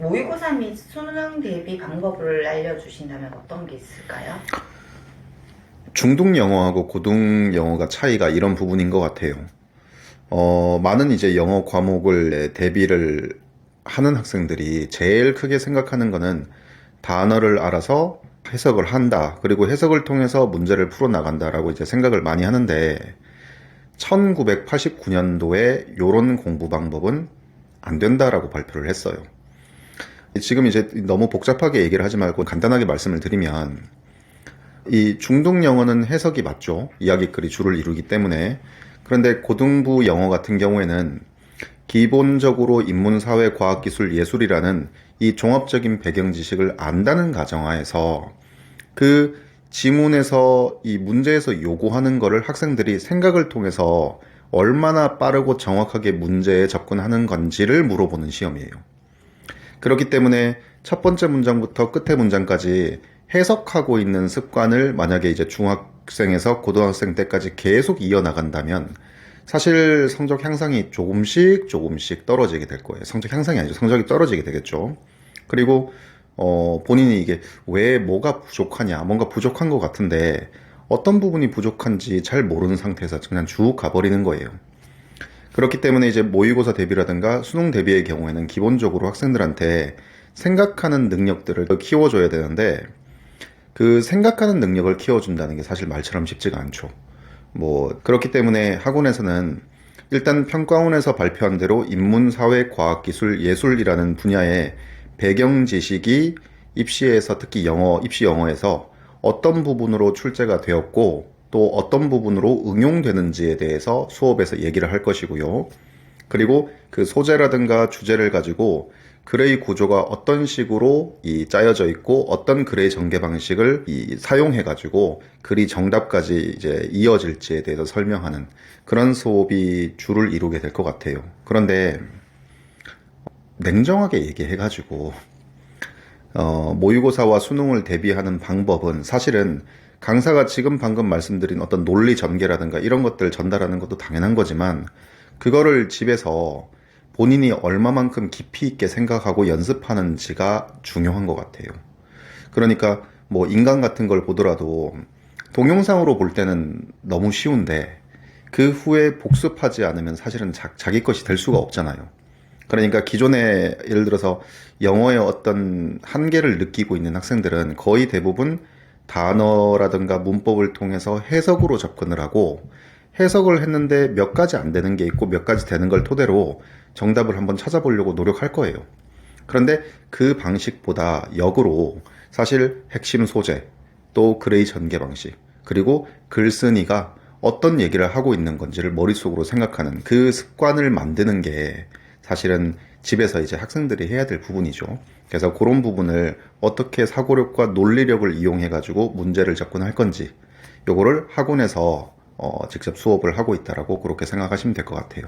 모의고사 및 수능 대비 방법을 알려주신다면 어떤 게 있을까요? 중등 영어하고 고등 영어가 차이가 이런 부분인 것 같아요. 어, 많은 이제 영어 과목을 대비를 하는 학생들이 제일 크게 생각하는 거는 단어를 알아서 해석을 한다. 그리고 해석을 통해서 문제를 풀어나간다라고 이제 생각을 많이 하는데 1989년도에 요런 공부 방법은 안 된다라고 발표를 했어요. 지금 이제 너무 복잡하게 얘기를 하지 말고 간단하게 말씀을 드리면 이 중등 영어는 해석이 맞죠. 이야기글이 줄을 이루기 때문에. 그런데 고등부 영어 같은 경우에는 기본적으로 인문, 사회, 과학, 기술, 예술이라는 이 종합적인 배경 지식을 안다는 가정하에서 그 지문에서 이 문제에서 요구하는 거를 학생들이 생각을 통해서 얼마나 빠르고 정확하게 문제에 접근하는 건지를 물어보는 시험이에요. 그렇기 때문에 첫 번째 문장부터 끝의 문장까지 해석하고 있는 습관을 만약에 이제 중학생에서 고등학생 때까지 계속 이어나간다면 사실 성적 향상이 조금씩 조금씩 떨어지게 될 거예요. 성적 향상이 아니죠. 성적이 떨어지게 되겠죠. 그리고 어, 본인이 이게 왜 뭐가 부족하냐, 뭔가 부족한 것 같은데 어떤 부분이 부족한지 잘 모르는 상태에서 그냥 쭉 가버리는 거예요. 그렇기 때문에 이제 모의고사 대비라든가 수능 대비의 경우에는 기본적으로 학생들한테 생각하는 능력들을 키워줘야 되는데 그 생각하는 능력을 키워준다는 게 사실 말처럼 쉽지가 않죠. 뭐 그렇기 때문에 학원에서는 일단 평가원에서 발표한 대로 인문, 사회, 과학, 기술, 예술이라는 분야의 배경 지식이 입시에서 특히 영어, 입시 영어에서 어떤 부분으로 출제가 되었고 또 어떤 부분으로 응용되는지에 대해서 수업에서 얘기를 할 것이고요. 그리고 그 소재라든가 주제를 가지고 글의 구조가 어떤 식으로 이 짜여져 있고 어떤 글의 전개 방식을 이 사용해 가지고 글이 정답까지 이제 이어질지에 대해서 설명하는 그런 수업이 주를 이루게 될 것 같아요. 그런데 냉정하게 얘기해 가지고 어, 모의고사와 수능을 대비하는 방법은 사실은 강사가 지금 방금 말씀드린 어떤 논리 전개라든가 이런 것들 전달하는 것도 당연한 거지만 그거를 집에서 본인이 얼마만큼 깊이 있게 생각하고 연습하는지가 중요한 것 같아요. 그러니까 뭐 인간 같은 걸 보더라도 동영상으로 볼 때는 너무 쉬운데 그 후에 복습하지 않으면 사실은 자, 자기 것이 될 수가 없잖아요. 그러니까 기존에 예를 들어서 영어의 어떤 한계를 느끼고 있는 학생들은 거의 대부분 단어라든가 문법을 통해서 해석으로 접근을 하고 해석을 했는데 몇 가지 안 되는 게 있고 몇 가지 되는 걸 토대로 정답을 한번 찾아보려고 노력할 거예요. 그런데 그 방식보다 역으로 사실 핵심 소재, 또 글의 전개 방식, 그리고 글쓴이가 어떤 얘기를 하고 있는 건지를 머릿속으로 생각하는 그 습관을 만드는 게 사실은 집에서 이제 학생들이 해야 될 부분이죠. 그래서 그런 부분을 어떻게 사고력과 논리력을 이용해 가지고 문제를 접근할 건지 요거를 학원에서 어, 직접 수업을 하고 있다라고 그렇게 생각하시면 될 것 같아요.